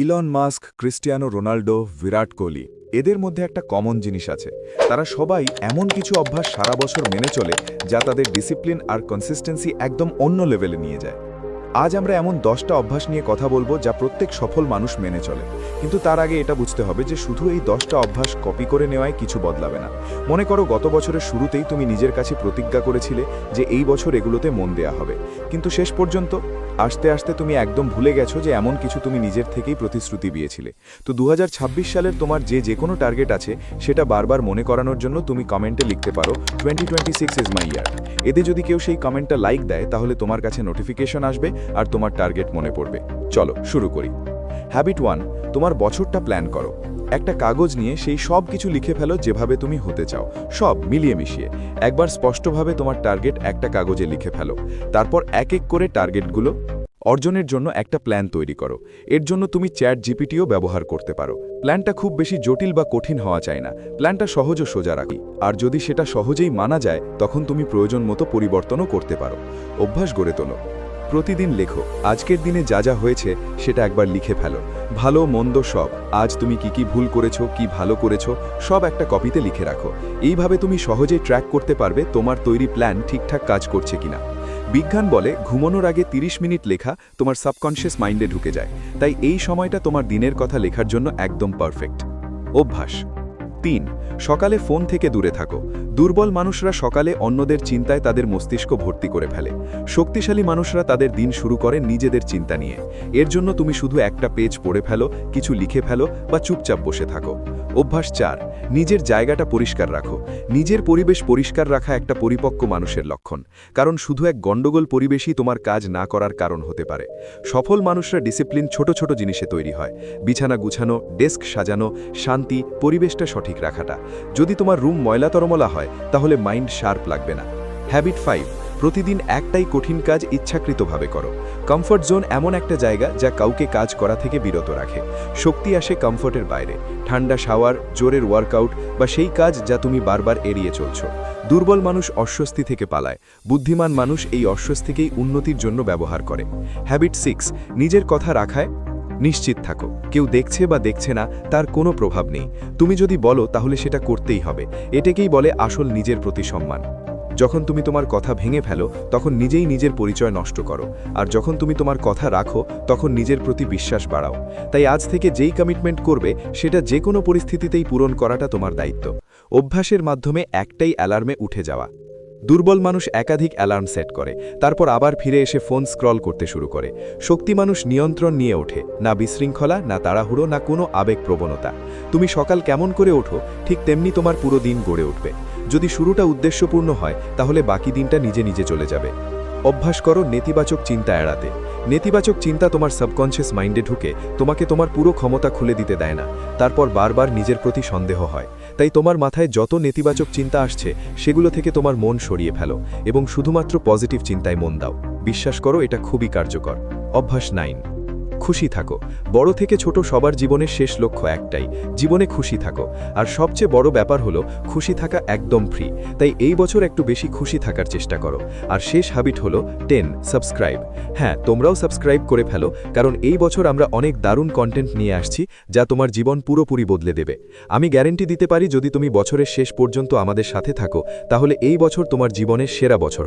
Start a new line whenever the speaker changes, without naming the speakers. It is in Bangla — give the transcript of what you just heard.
Elon Musk, Cristiano Ronaldo, Virat Kohli, এদের মধ্যে একটা কমন জিনিস আছে। তারা সবাই এমন কিছু অভ্যাস সারা বছর মেনে চলে, যা তাদের ডিসিপ্লিন আর কনসিস্টেন্সি একদম অন্য লেভেলে নিয়ে যায়। আজ আমরা এমন দশটা অভ্যাস নিয়ে কথা বলব, যা প্রত্যেক সফল মানুষ মেনে চলে। কিন্তু তার আগে এটা বুঝতে হবে যে শুধু এই দশটা অভ্যাস কপি করে নেওয়ায় কিছু বদলাবে না। মনে করো গত বছরের শুরুতেই তুমি নিজের কাছে প্রতিজ্ঞা করেছিলে যে এই বছর এগুলোতে মন দেয়া হবে। কিন্তু শেষ পর্যন্ত আস্তে আসতে তুমি একদম ভুলে গেছো যে এমন কিছু তুমি নিজের থেকেই প্রতিশ্রুতি দিয়েছিলে। তো দু হাজার ছাব্বিশ সালের তোমার যে যে কোনো টার্গেট আছে, সেটা বারবার মনে করানোর জন্য তুমি কমেন্টে লিখতে পারো twenty twenty six is my year এতে যদি কেউ সেই কমেন্টটা লাইক দেয়, তাহলে তোমার কাছে নোটিফিকেশন আসবে আর তোমার টার্গেট মনে পড়বে। চলো, শুরু করি। হ্যাবিট ওয়ান তোমার বছরটা প্ল্যান করো। একটা কাগজ নিয়ে সেই সব কিছু লিখে ফেলো যেভাবে তুমি হতে চাও, সব মিলিয়ে মিশিয়ে। একবার স্পষ্টভাবে তোমার টার্গেট একটা কাগজে লিখে ফেলো। তারপর এক এক করে টার্গেটগুলো অর্জনের জন্য একটা প্ল্যান তৈরি করো। এর জন্য তুমি চ্যাট জিপিটিও ব্যবহার করতে পারো। প্ল্যানটা খুব বেশি জটিল বা কঠিন হওয়া চায় না। প্ল্যানটা সহজ ও সোজা রাখি। আর যদি সেটা সহজেই মানা যায়, তখন তুমি প্রয়োজন মতো পরিবর্তনও করতে পারো। অভ্যাস গড়ে তোলো। প্রতিদিন লেখো। আজকের দিনে যা যা হয়েছে, সেটা একবার লিখে ফেলো। ভালো, মন্দ সব। আজ তুমি কি কি ভুল করেছ, কি ভালো করেছ, সব একটা কপিতে লিখে রাখো। এইভাবে তুমি সহজে ট্র্যাক করতে পারবে তোমার তৈরি প্ল্যান ঠিকঠাক কাজ করছে কিনা। বিজ্ঞান বলে, ঘুমানোর আগে ৩০ মিনিট লেখা তোমার সাবকনশিয়াস মাইন্ডে ঢুকে যায়। তাই এই সময়টা তোমার দিনের কথা লেখার জন্য একদম পারফেক্ট অভ্যাস। তিন, সকালে ফোন থেকে দূরে থাকো। দুর্বল মানুষরা সকালে অন্যদের চিন্তায় তাদের মস্তিষ্ক ভর্তি করে ফেলে। শক্তিশালী মানুষরা তাদের দিন শুরু করে নিজেদের চিন্তা নিয়ে। এর জন্য তুমি শুধু একটা পেজ পড়ে ফেলো, কিছু লিখে ফেলো বা চুপচাপ বসে থাকো। অভ্যাস চার, নিজের জায়গাটা পরিষ্কার রাখো। নিজের পরিবেশ পরিষ্কার রাখা একটা পরিপক্ক মানুষের লক্ষণ। কারণ শুধু এক গণ্ডগোল পরিবেশই তোমার কাজ না করার কারণ হতে পারে। সফল মানুষরা ডিসিপ্লিন ছোট ছোট জিনিসে তৈরি হয়। বিছানা গুছানো, ডেস্ক সাজানো, শান্তি, পরিবেশটা সঠিক। রাখাটা। যদি তোমার রুম ময়লাতরমলা হয়, তাহলে মাইন্ড শার্প লাগবে না। হ্যাবিট ফাইভ প্রতিদিন একটাই কঠিন কাজ ইচ্ছাকৃতভাবে করো। কমফর্ট জোন এমন একটা জায়গা যা কাউকে কাজ করা থেকে বিরত রাখে। শক্তি আসে কমফর্টের বাইরে। ঠান্ডা শাওয়ার জোরের ওয়ার্কআউট বা সেই কাজ যা তুমি বারবার এড়িয়ে চলছো। দুর্বল মানুষ অস্বস্তি থেকে পালায়। বুদ্ধিমান মানুষ এই অস্বস্তিকেই উন্নতির জন্য ব্যবহার করে। হ্যাবিট সিক্স নিজের কথা রাখায় নিশ্চিত থাকো, কেউ দেখছে বা দেখছে না, তার কোনো প্রভাব নেই। তুমি যদি বলো, তাহলে সেটা করতেই হবে। এটাকেই বলে আসল নিজের প্রতি সম্মান। যখন তুমি তোমার কথা ভেঙে ফেলো, তখন নিজেই নিজের পরিচয় নষ্ট করো। আর যখন তুমি তোমার কথা রাখো, তখন নিজের প্রতি বিশ্বাস বাড়াও। তাই আজ থেকে যেই কমিটমেন্ট করবে, সেটা যে কোনো পরিস্থিতিতেই পূরণ করাটা তোমার দায়িত্ব। অভ্যাসের মাধ্যমে একটাই অ্যালার্মে উঠে যাওয়া। দুর্বল মানুষ একাধিক অ্যালার্ম সেট করে, তারপর আবার ফিরে এসে ফোন স্ক্রল করতে শুরু করে। শক্তি মানুষ নিয়ন্ত্রণ নিয়ে ওঠে, না বিশৃঙ্খলা, না তাড়াহুড়ো, না কোনো আবেগ প্রবণতা তুমি সকাল কেমন করে ওঠো, ঠিক তেমনি তোমার পুরো দিন গড়ে উঠবে। যদি শুরুটা উদ্দেশ্যপূর্ণ হয়, তাহলে বাকি দিনটা নিজে নিজে চলে যাবে। অভ্যাস করো নেতিবাচক চিন্তা এড়াতে। নেতিবাচক চিন্তা তোমার সাবকনশিয়াস মাইন্ডে ঢুকে, তোমাকে তোমার পুরো ক্ষমতা খুলে দিতে দেয় না। তারপর বারবার নিজের প্রতি সন্দেহ হয়। তাই তোমার মাথায় যত নেতিবাচক চিন্তা আসছে, সেগুলো থেকে তোমার মন সরিয়ে ফেলো এবং শুধুমাত্র পজিটিভ চিন্তায় মন দাও। বিশ্বাস করো, এটা খুবই কার্যকর। অভ্যাস নাইন। খুশি থাকো। বড় থেকে ছোট সবার জীবনের শেষ লক্ষ্য একটাই, জীবনে খুশি থাকো। আর সবচেয়ে বড় ব্যাপার হলো, খুশি থাকা একদম ফ্রি তাই এই বছর একটু বেশি খুশি থাকার চেষ্টা করো। আর শেষ হ্যাবিট হলো টেন সাবস্ক্রাইব হ্যাঁ তোমরাও সাবস্ক্রাইব করে ফেলো, কারণ এই বছর আমরা অনেক দারুণ কন্টেন্ট নিয়ে আসছি, যা তোমার জীবন পুরোপুরি বদলে দেবে। আমি গ্যারেন্টি দিতে পারি, যদি তুমি বছরের শেষ পর্যন্ত আমাদের সাথে থাকো, তাহলে এই বছর তোমার জীবনের সেরা বছর